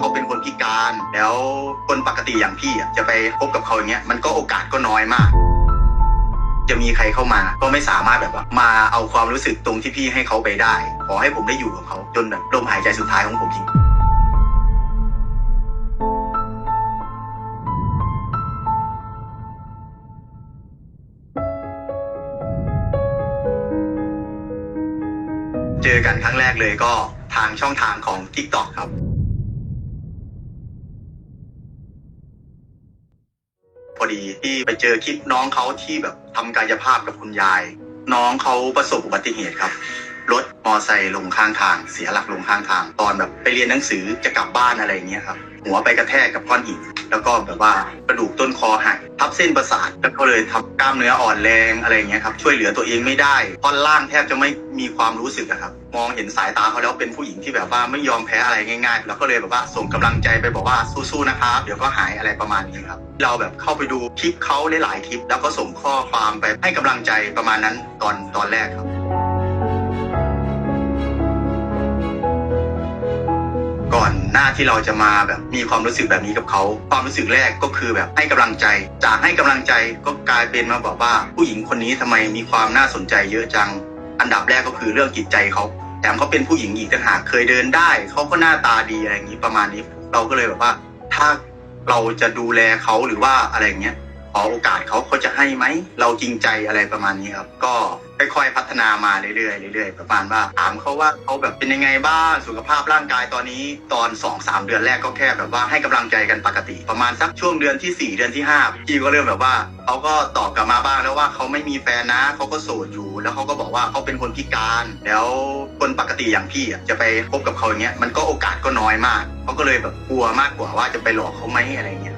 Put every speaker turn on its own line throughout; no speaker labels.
เขาเป็นคนพิการแล้วคนปกติอย่างพี่อะจะไปพบกับเขาอย่างเงี้ยมันก็โอกาสก็น้อยมาก จะมีใครเข้ามาก็ไม่สามารถแบบว่า มาเอาความรู้สึกตรงที่พี่ให้เขาไปได้ ขอให้ผมได้อยู่กับเขาจนแบบลมหายใจสุดท้ายของผมจริงเจอกันครั้งแรกเลยก็ทางช่องทางของ TikTok ครับ อดีที่ไปเจอคลิปน้องเขาที่แบบทำกายภาพกับคุณยาย น้องเขาประสบอุบัติเหตุครับ รถมอไซค์ลงข้างทาง เสียหลักลงข้างทาง ตอนแบบไปเรียนหนังสือจะกลับบ้านอะไรอย่างเงี้ยครับหัวไปกระแทกกับก้อนหินแล้วก็แบบว่ากระดูกต้นคอหักทับเส้นประสาทแล้วก็เลยทับกล้ามเนื้ออ่อนแรงอะไรอย่างเงี้ยครับช่วยเหลือตัวเองไม่ได้ท่อนล่างแทบจะไม่มีความรู้สึกอะครับมองเห็นสายตาเขาแล้วเป็นผู้หญิงที่แบบว่าไม่ยอมแพ้อะไรง่ายๆ แล้วก็เลยแบบว่าส่งกำลังใจไปบอกว่าสู้ๆนะครับเดี๋ยวก็หายอะไรประมาณนี้ครับเราแบบเข้าไปดูคลิปเขาหลายๆคลิป แล้วก็ส่งข้อความไปให้กำลังใจประมาณนั้นตอนตอนแรกครับ ก่อนหน้าที่เราจะมาแบบมีความรู้สึกแบบนี้กับเขาความรู้สึกแรกก็คือแบบให้กำลังใจ จากให้กำลังใจก็กลายเป็นมาบอกว่า ผู้หญิงคนนี้ทำไมมีความน่าสนใจเยอะจัง อันดับแรกก็คือเรื่องจิตใจเขาแถมเขาเป็นผู้หญิงอีกต่างหากเคยเดินได้เขาก็หน้าตาดีอะไรอย่างนี้ประมาณนี้ เราก็เลยแบบว่า ถ้าเราจะดูแลเขาหรือว่าอะไรอย่างเงี้ยขอโอกาสเขาเขาจะให้ไหมเราจริงใจอะไรประมาณนี้ครับ ก็ ค่อยๆพัฒนามาเรื่อยๆเรื่อยๆประมาณว่าถามเขาว่าเขาแบบเป็นยังไงบ้างสุขภาพร่างกายตอนนี้ตอน2อสเดือนแรกก็แค่แบบว่าให้กำลังใจกันปกติ ประมาณสักช่วงเดือนที่ 4 เดือนที่5พี่ก็เริ่มแบบว่าเขาก็ตอบกลับมาบ้างแล้วว่าเขาไม่มีแฟนนะเขาก็โสดอยู่ แล้วเขาก็บอกว่าเขาเป็นคนพิการ แล้วคนปกติอย่างพี่จะไปพบกับเขาอย่างเงี้ยมันก็โอกาสก็น้อยมากเขาก็เลยแบบกลัวมากกว่าว่าจะไปหลอกเขาไหมอะไรเงี้ย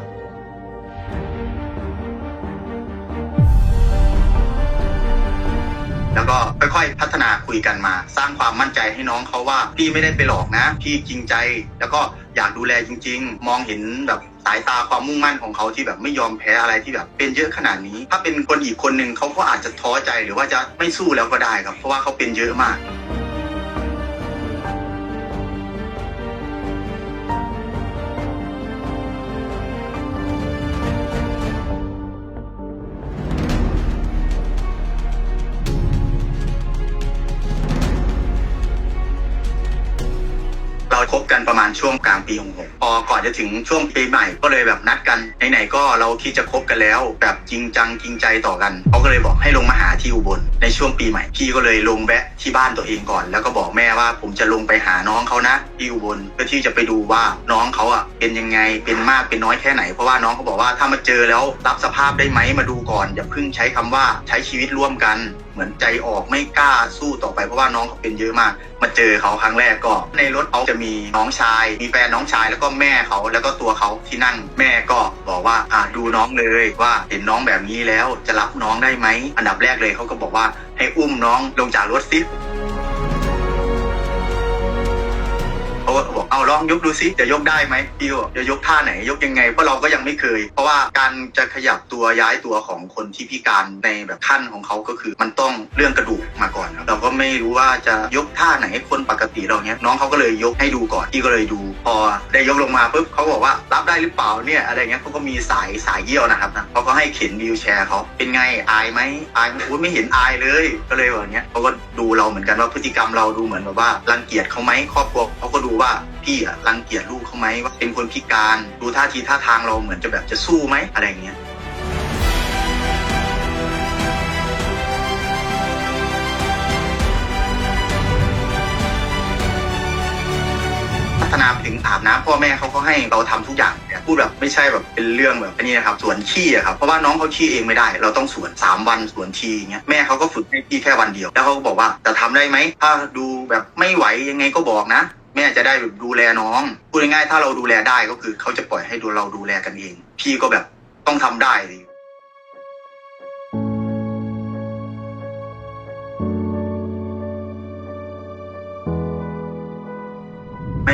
ค่อยๆ พัฒนาคุยกันมา สร้างความมั่นใจให้น้องเขาว่าพี่ไม่ได้ไปหลอกนะ พี่จริงใจ แล้วก็อยากดูแลจริง ๆ มองเห็นแบบสายตาความมุ่งมั่นของเขาที่แบบไม่ยอมแพ้อะไรที่แบบ เป็นเยอะขนาดนี้ ถ้าเป็นคนอีกคนหนึ่งเขาก็อาจจะท้อใจหรือว่าจะไม่สู้แล้วก็ได้ครับ เพราะว่าเขาเป็นเยอะมาก เราคบกันประมาณช่วงกลางปีของผมพอก่อนจะถึงช่วงปีใหม่ก็เลยแบบนัดกันไหนๆก็เราคิดจะคบกันแล้ว แบบจริงจังจริงใจต่อกันเขาก็เลยบอกให้ลงมาหาที่อุบลในช่วงปีใหม่พี่ก็เลยลงแวะที่บ้านตัวเองก่อน แล้วก็บอกแม่ว่าผมจะลงไปหาน้องเขานะที่อุบลเพื่อที่จะไปดูว่าน้องเขาอะเป็นยังไงเป็นมากเป็นน้อยแค่ไหนเพราะว่าน้องเขาบอกว่าถ้ามาเจอแล้วรับสภาพได้ไหมมาดูก่อนอย่าเพิ่งใช้คำว่าใช้ชีวิตร่วมกัน เหมือนใจออกไม่กล้าสู้ต่อไปเพราะว่าน้องเขาเป็นเยอะมาก มาเจอเขาครั้งแรกก็ในรถเขาจะมีน้องชาย มีแฟนน้องชายแล้วก็แม่เขาแล้วก็ตัวเขาที่นั่งแม่ก็บอกว่าอ่าดูน้องเลยว่าเห็นน้องแบบนี้แล้วจะรับน้องได้ไหมอันดับแรกเลยเขาก็บอกว่าให้อุ้มน้องลงจากรถซิเขาก็บอกเอาลองยกดูซิจะยกได้ไหมพี่ก็บอกจะยกท่าไหนยกยังไงเพราะเราก็ยังไม่เคย เพราะว่าการจะขยับตัวย้ายตัวของคนที่พิการในแบบขั้นของเขาก็คือ มันต้องเรื่องกระดูก ไม่รู้ว่าจะยกท่าไหนให้คนปกติเราเนี้ยน้องเขาก็เลยยกให้ดูก่อนพี่ก็เลยดู พอได้ยกลงมาปุ๊บเขาบอกว่ารับได้หรือเปล่าเนี่ยอะไรเงี้ยเขาก็มีสายสายเยี่ยวนะครับนะเขาก็ให้เข็นวีลแชร์เขาเป็นไงอายไหมอายไมอุ๊ยไม่เห็นอายเลย ก็เลยแบบเนี้ยเขาก็ดูเราเหมือนกันว่าพฤติกรรมเราดูเหมือนแบบว่ารังเกียจเขาไหมครอบครัวเขาก็ดูว่าพี่อะรังเกียจลูกเขาไหมว่าเป็นคนพิการดูท่าทีท่าทางเราเหมือนจะแบบจะสู้ไหมอะไรเงี้ย อาบน้ำพ่อแม่เขาก็ให้เราทำทุกอย่างแต่พูดแบบไม่ใช่แบบเป็นเรื่องแบบนี้นะครับสวนขี้อะครับเพราะว่าน้องเขาขี้เองไม่ได้ เราต้องสวนสามวันสวนทีอย่างเงี้ยแม่เขาก็ฝึกให้พี่แค่วันเดียว แล้วเขาก็บอกว่าจะทำได้ไหมถ้าดูแบบไม่ไหวยังไงก็บอกนะแม่จะได้แบบดูแลน้องพูดง่ายๆถ้าเราดูแลได้ก็คือเขาจะปล่อยให้ดูเราดูแลกันเอง พี่ก็แบบต้องทำได้เลย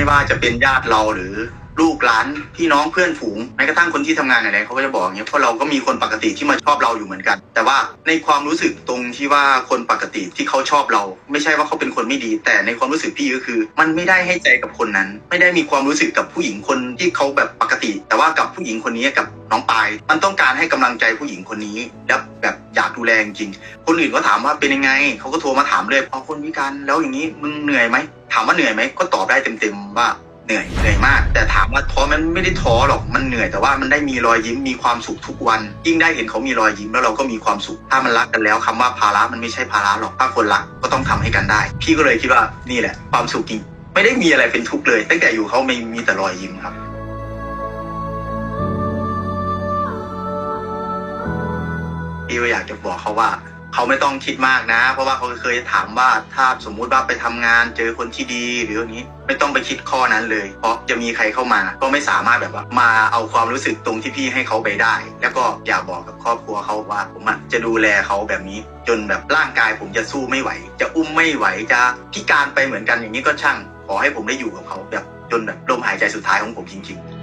ว่าจะเป็นญาติเราหรือลูกหลานพี่น้องเพื่อนฝูงแม้กระทั่งคนที่ทำงานอะไรเขาก็จะบอกอย่างเงี้ยเพราะเราก็มีคนปกติที่มาชอบเราอยู่เหมือนกัน แต่ว่าในความรู้สึกตรงที่ว่าคนปกติที่เขาชอบเรา ไม่ใช่ว่าเขาเป็นคนไม่ดี แต่ในความรู้สึกพี่ก็คือ มันไม่ได้ให้ใจกับคนนั้น ไม่ได้มีความรู้สึกกับผู้หญิงคนที่เขาแบบปกติ แต่ว่ากับผู้หญิงคนนี้กับน้องปายมันต้องการให้กำลังใจผู้หญิงคนนี้แล้วแบบอยากดูแลจริงคนอื่นก็ถามว่าเป็นยังไงเขาก็โทรมาถามเลยพอคนพิการแล้วอย่างนี้มึงเหนื่อยไหม ถามว่าเหนื่อยไหมก็ตอบได้เต็มๆว่าเหนื่อยเหนื่อยมาก แต่ถามว่าท้อมันไม่ได้ท้อหรอกมันเหนื่อยแต่ว่ามันได้มีรอยยิ้มมีความสุขทุกวัน ยิ่งได้เห็นเขามีรอยยิ้มแล้วเราก็มีความสุข ถ้ามันรักกันแล้วคำว่าภาระมันไม่ใช่ภาระหรอกถ้าคนรักก็ต้องทำให้กันได้ พี่ก็เลยคิดว่านี่แหละ ความสุขจริงไม่ได้มีอะไรเป็นทุกข์เลย ตั้งแต่อยู่เขาไม่มีแต่รอยยิ้มครับพี่ก็อยากจะบอกเขาว่า เขาไม่ต้องคิดมากนะ เพราะว่าเขาเคยถามว่าถ้าสมมุติว่าไปทำงานเจอคนที่ดีหรืออย่างนี้ ไม่ต้องไปคิดข้อนั้นเลย เพราะจะมีใครเข้ามา ก็ไม่สามารถแบบว่า มาเอาความรู้สึกตรงที่พี่ให้เขาไปได้ แล้วก็อยากบอกกับครอบครัวเขาว่าผมจะดูแลเขาแบบนี้ จนแบบร่างกายผมจะสู้ไม่ไหว จะอุ้มไม่ไหวจะพิการไปเหมือนกันอย่างนี้ก็ช่าง ขอให้ผมได้อยู่กับเขาแบบจนแบบลมหายใจสุดท้ายของผมจริง ๆ